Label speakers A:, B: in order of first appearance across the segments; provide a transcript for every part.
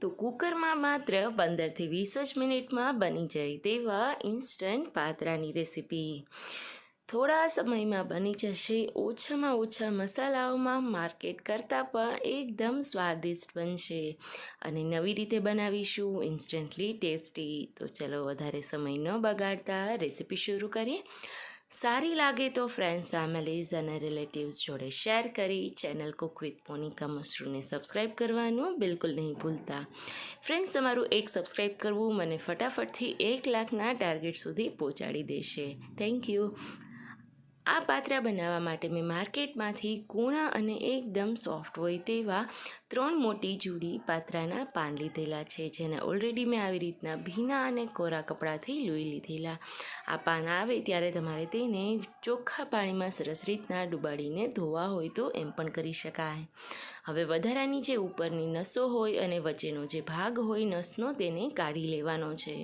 A: તો કુકરમાં માત્ર પંદરથી વીસ જ મિનિટમાં બની જાય તેવા ઇન્સ્ટન્ટ પાતરાની રેસીપી થોડા સમયમાં બની જશે. ઓછામાં ઓછા મસાલાઓમાં માર્કેટ કરતાં પણ એકદમ સ્વાદિષ્ટ બનશે. અને નવી રીતે બનાવીશું ઇન્સ્ટન્ટલી ટેસ્ટી તો ચલો વધારે સમય ન બગાડતા રેસીપી શરૂ કરીએ. સારી લાગે તો ફ્રેન્ડ્સ ફેમિલીઝ અને રિલેટિવ્સ જોડે શેર કરી ચેનલ કુક વિથ મોનિકા મશરૂને સબસ્ક્રાઈબ કરવાનું બિલકુલ નહીં ભૂલતા. ફ્રેન્ડ્સ તમારું એક સબસ્ક્રાઈબ કરવું મને ફટાફટથી એક લાખના ટાર્ગેટ સુધી પહોંચાડી દેશે. થેન્ક યુ આ પાત્રા બનાવવા માટે મેં માર્કેટમાંથી કૂણા અને એકદમ સોફ્ટ હોય તેવા ત્રણ મોટી જુડી પાતરાના પાન લીધેલા છે, જેને ઓલરેડી મેં આવી રીતના ભીના અને કોરા કપડાથી લોહી લીધેલા. આ પાન આવે ત્યારે તમારે તેને ચોખ્ખા પાણીમાં સરસ રીતના ડુબાડીને ધોવા હોય તો એમ પણ કરી શકાય. હવે વધારાની જે ઉપરની નસો હોય અને વચ્ચેનો જે ભાગ હોય, નસનો તેને કાઢી લેવાનો છે.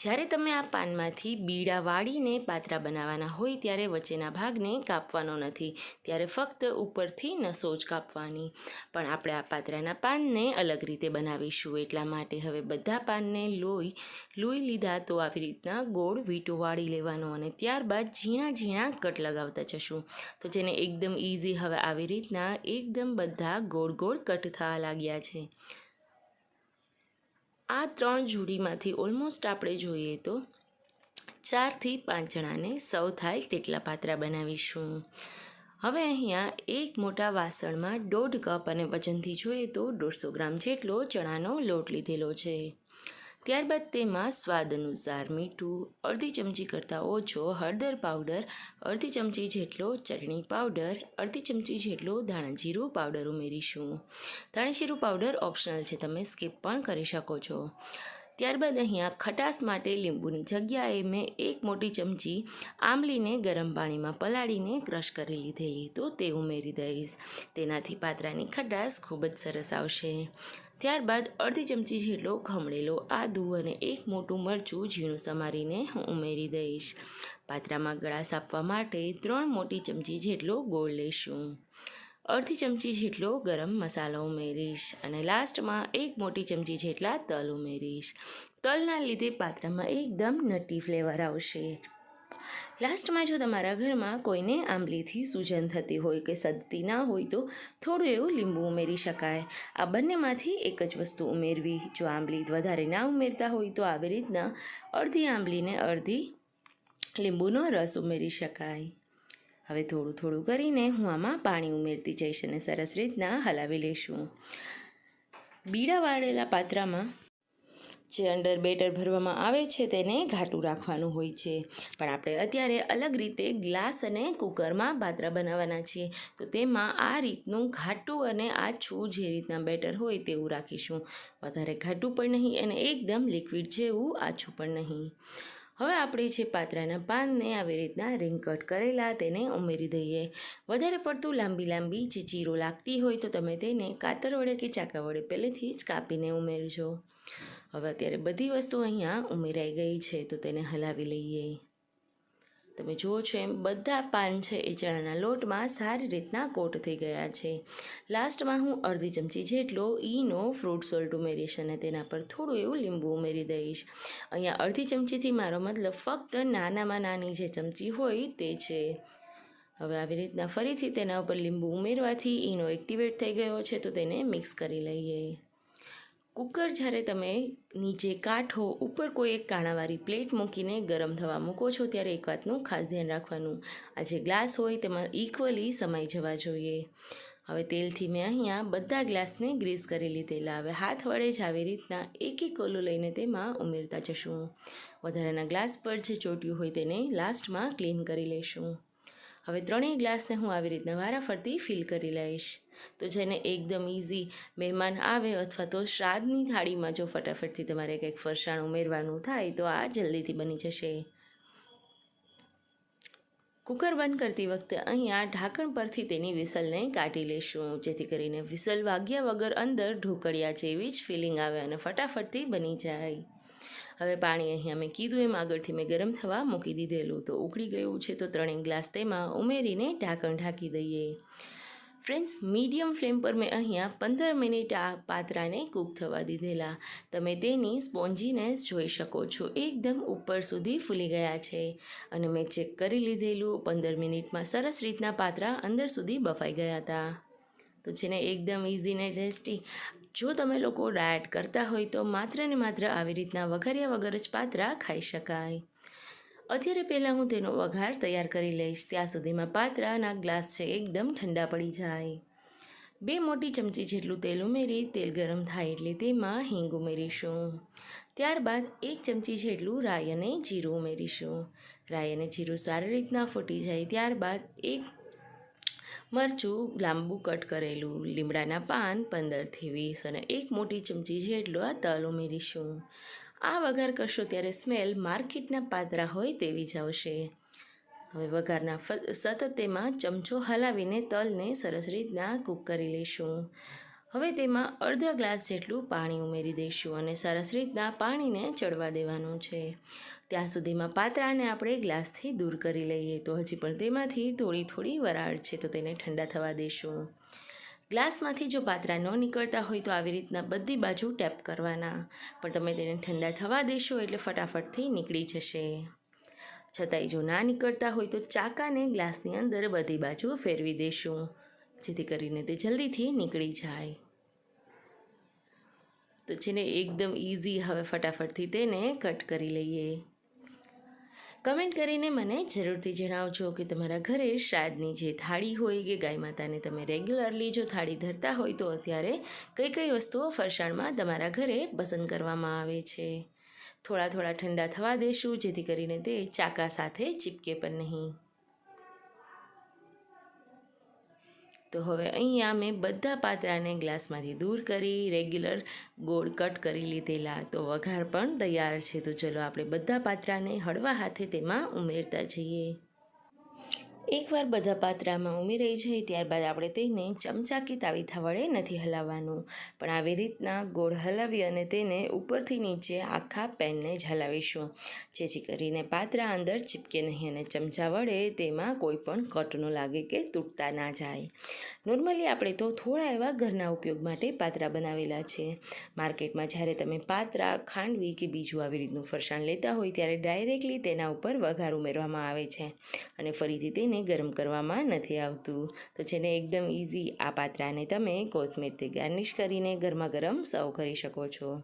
A: જ્યારે તમે આ પાનમાંથી બીડા વાળીને પાતરા બનાવવાના હોય ત્યારે વચ્ચેના ભાગને કાપવાનો નથી. ત્યારે ફક્ત ઉપરથી નસો જ કાપવાની. પણ આપણે આ પાતરાના પાનને અલગ રીતે બનાવીશું. એટલા માટે હવે બધા પાનને લોહી લોહી લીધા તો આવી રીતના ગોળ વીંટો વાળી લેવાનો અને ત્યારબાદ ઝીણા ઝીણા કટ લગાવતા જશું. તો જેને એકદમ ઇઝી હવે આવી રીતના એકદમ બધા ગોળ ગોળ કટ થવા લાગ્યા છે. આ ત્રણ જોડીમાંથી ઓલમોસ્ટ આપણે જોઈએ તો ચારથી પાંચ જણાને સૌ થાય તેટલા પાત્રા બનાવીશું. હવે અહીંયા એક મોટા વાસણમાં દોઢ કપ અને વજનથી જોઈએ તો દોઢસો ગ્રામ જેટલો ચણાનો લોટ લીધેલો છે. ત્યારબાદ તેમાં સ્વાદ અનુસાર મીઠું, અડધી ચમચી કરતાં ઓછો હળદર પાવડર, અડધી ચમચી જેટલો ચટણી પાવડર, અડધી ચમચી જેટલો ધાણાજીરું પાવડર ઉમેરીશું. ધાણાજીરું પાવડર ઓપ્શનલ છે, તમે સ્કીપ પણ કરી શકો છો. ત્યારબાદ અહીંયા ખટાશ માટે લીંબુની જગ્યાએ મેં એક મોટી ચમચી આંબલીને ગરમ પાણીમાં પલાળીને ક્રશ કરી લીધેલી, તો તે ઉમેરી દઈશ. તેનાથી પાત્રાની ખટાશ ખૂબ જ સરસ આવશે. ત્યારબાદ અડધી ચમચી જેટલો ખમણેલો આદુ અને એક મોટું મરચું ઝીણું સમારીને હું ઉમેરી દઈશ. પાત્રામાં ગળાશ આપવા માટે ત્રણ મોટી ચમચી જેટલો ગોળ લઈશું. અડધી ચમચી જેટલો ગરમ મસાલો ઉમેરીશ અને લાસ્ટમાં એક મોટી ચમચી જેટલા તલ ઉમેરીશ. તલના લીધે પાત્રામાં એકદમ નટી ફ્લેવર આવશે. લાસ્ટમાં જો તમારા ઘરમાં કોઈને આંબલીથી સૂજન થતી હોય કે સદતી ના હોય તો થોડું એવું લીંબુ ઉમેરી શકાય. આ બંનેમાંથી એક જ વસ્તુ ઉમેરવી. જો આંબલી વધારે ના ઉમેરતા હોય તો આવી રીતના અડધી આંબલીને અડધી લીંબુનો રસ ઉમેરી શકાય. હવે થોડું થોડું કરીને હું આમાં પાણી ઉમેરતી જઈશ અને સરસ રીતના હલાવી લઈશું. બીડા વાળેલા પાત્રામાં જે અંડર બેટર ભરવામાં આવે છે તેને ઘાટું રાખવાનું હોય છે. પણ આપણે અત્યારે અલગ રીતે ગ્લાસ અને કુકરમાં પાત્રા બનાવવાના છીએ. તો તેમાં આ રીતનું ઘાટું અને આછું જે રીતના બેટર હોય તેવું રાખીશું. વધારે ઘાટું પણ નહીં અને એકદમ લિક્વિડ જેવું આછું પણ નહીં. હવે આપણે જે પાત્રાના પાનને આવી રીતના રિંગ કટ કરેલા તેને ઉમેરી દઈએ. વધારે પડતું લાંબી લાંબી જે ચીરો લાગતી હોય તો તમે તેને કાતર વડે કે ચાકા વડે પહેલેથી જ કાપીને ઉમેરજો. હવે અત્યારે બધી વસ્તુ અહીંયા ઉમેરાઈ ગઈ છે, તો તેને હલાવી લઈએ. તમે જુઓ છો એમ, બધા પાન છે એ ચણાના લોટમાં સારી રીતના કોટ થઈ ગયા છે. લાસ્ટમાં હું અડધી ચમચી જેટલો ઈનો ફ્રૂટ સોલ્ટ ઉમેરીશ અને તેના પર થોડું એવું લીંબુ ઉમેરી દઈશ. અહીંયા અડધી ચમચીથી મારો મતલબ ફક્ત નાનામાં નાની જે ચમચી હોય તે છે. હવે આવી રીતના ફરીથી તેના ઉપર લીંબુ ઉમેરવાથી ઈનો એક્ટિવેટ થઈ ગયો છે, તો તેને મિક્સ કરી લઈએ. કુકર જ્યારે તમે નીચે કાઠો ઉપર કોઈ એક કાણાવાળી પ્લેટ મૂકીને ગરમ થવા મૂકો છો, ત્યારે એક વાતનું ખાસ ધ્યાન રાખવાનું. આ જે ગ્લાસ હોય તેમાં ઇક્વલી સમાઈ જવા જોઈએ. હવે તેલથી મેં અહીંયા બધા ગ્લાસને ગ્રીસ કરી લીધેલા હવે હાથ વડે જ આવી રીતના એક એક કોલું લઈને તેમાં ઉમેરતા જશું. વધારાના ગ્લાસ પર જે ચોટ્યું હોય તેને લાસ્ટમાં ક્લીન કરી લઈશું હવે ત્રણેય ગ્લાસને હું આવી રીતના વારાફરતી ફિલ કરી લઈશ. તો જેને એકદમ ઇઝી મહેમાન આવે અથવા તો શ્રાદ્ધની થાળીમાં જો ફટાફટથી તમારે કંઈક ફરસાણ ઉમેરવાનું થાય, તો આ જલ્દીથી બની જશે. કુકર બંધ કરતી વખતે અહીંયા ઢાંકણ પરથી તેની વિસલને કાઢી લેશું, જેથી કરીને વિસલ વાગ્યા વગર અંદર ઢોકળિયા જેવી જ ફિલિંગ આવે અને ફટાફટથી બની જાય. હવે પાણી અહીંયા મેં કીધું, એમ આગળથી મેં ગરમ થવા મૂકી દીધેલું તો ઉકળી ગયું છે તો ત્રણેય ગ્લાસ તેમાં ઉમેરીને ઢાંકણ ઢાંકી દઈએ. ફ્રેન્ડ્સ, મીડિયમ ફ્લેમ પર મેં અહીંયા પંદર મિનિટ આ પાત્રાને કૂક થવા દીધેલા. તમે તેની સ્પોન્જીનેસ જોઈ શકો છો, એકદમ ઉપર સુધી ફૂલી ગયા છે. અને મેં ચેક કરી લીધેલું, પંદર મિનિટમાં સરસ રીતના પાત્રા અંદર સુધી બફાઈ ગયા હતા. તો છે ને, એકદમ ઇઝી ને ટેસ્ટી જો તમે લોકો ડાયટ કરતા હોય તો માત્ર ને માત્ર આવી રીતના વઘાર્યા વગર જ પાત્રા ખાઈ શકાય. અત્યારે પહેલાં હું તેનો વઘાર તૈયાર કરી લઈશ. ત્યાં સુધીમાં પાત્રાના ગ્લાસ છે એકદમ ઠંડા પડી જાય. બે મોટી ચમચી જેટલું તેલ ઉમેરી, તેલ ગરમ થાય એટલે તેમાં હિંગ ઉમેરીશું. ત્યારબાદ એક ચમચી જેટલું રાઈ અને જીરું ઉમેરીશું. રાઈ અને જીરું સારી રીતના ફૂટી જાય ત્યારબાદ એક મરચું લાંબુ કટ કરેલું, લીમડાના પાન પંદરથી વીસ અને એક મોટી ચમચી જેટલો આ તલ ઉમેરીશું. આ વઘાર કરશો ત્યારે સ્મેલ માર્કેટના પાતરા હોય તેવી જ આવશે. હવે વઘારના સતત તેમાં ચમચો હલાવીને તલને સરસ રીતના કૂક કરી લઈશું. હવે તેમાં અડધા ગ્લાસ જેટલું પાણી ઉમેરી દઈશું અને સરસ રીતના પાણીને ચડવા દેવાનું છે. ત્યાં સુધીમાં પાત્રાને આપણે ગ્લાસથી દૂર કરી લઈએ તો હજી પણ તેમાંથી થોડી થોડી વરાળ છે તો તેને ઠંડા થવા દઈશું ગ્લાસમાંથી જો પાત્રા ન નીકળતા હોય તો આવી રીતના બધી બાજુ ટેપ કરવાના, પણ તમે તેને ઠંડા થવા દેશો એટલે ફટાફટથી નીકળી જશે. છતાંય જો ના નીકળતા હોય તો ચાકાને ગ્લાસની અંદર બધી બાજુ ફેરવી દેશું. જેથી કરીને તે જલ્દીથી નીકળી જાય. તો છે ને, એકદમ ઇઝી હવે ફટાફટથી તેને કટ કરી લઈએ. કમેન્ટ કરીને મને જરૂરથી જણાવજો કે તમારા ઘરે શ્રાદ્ધની જે થાળી હોય કે ગાય માતાને તમે રેગ્યુલરલી જો થાળી ધરતા હોય તો અત્યારે કઈ કઈ વસ્તુઓ ફરસાણમાં તમારા ઘરે પસંદ કરવામાં આવે છે? થોડા થોડા ઠંડા થવા દેશું, જેથી કરીને તે ચાકા સાથે ચીપકે પણ નહીં. તો હવે અહીંયા મેં બધા પાત્રાને ગ્લાસમાંથી દૂર કરી રેગ્યુલર ગોળ કટ કરી લીધેલા. તો વઘાર પણ તૈયાર છે. તો ચલો આપણે બધા પાત્રાને હળવા હાથે તેમાં ઉમેરતા જઈએ. એકવાર બધા પાત્રામાં ઉમેરાઈ જાય, ત્યારબાદ આપણે તેને ચમચા કે તાવીથા વડે નથી હલાવવાનું. પણ આવી રીતના ગોળ હલાવી અને તેને ઉપરથી નીચે આખા પેનને જ હલાવીશું. જેથી કરીને પાત્રા અંદર ચીપકે નહીં અને ચમચા વડે તેમાં કોઈ પણ કટ લાગે કે તૂટતા ના જાય. નોર્મલી આપણે તો થોડા એવા ઘરના ઉપયોગ માટે પાત્રા બનાવેલા છે. માર્કેટમાં જ્યારે તમે પાત્રા, ખાંડવી કે બીજું આવી રીતનું ફરસાણ લેતા હોય, ત્યારે ડાયરેક્ટલી તેના ઉપર વઘાર ઉમેરવામાં આવે છે. અને ફરીથી તેને ગરમ કરવામાં નથી આવતું. તો જેને એકદમ ઇઝી આ પાત્રાને તમે કોથમીરથી ગાર્નિશ કરીને ગરમા ગરમ સર્વ કરી શકો છો.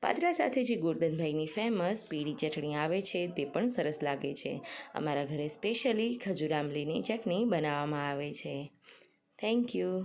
A: પાત્રા સાથે જે ગોરધનભાઈની ફેમસ પીળી ચટણી આવે છે તે પણ સરસ લાગે છે. અમારા ઘરે સ્પેશિયલી ખજૂર આંબલીની ચટણી બનાવવામાં આવે છે. Thank you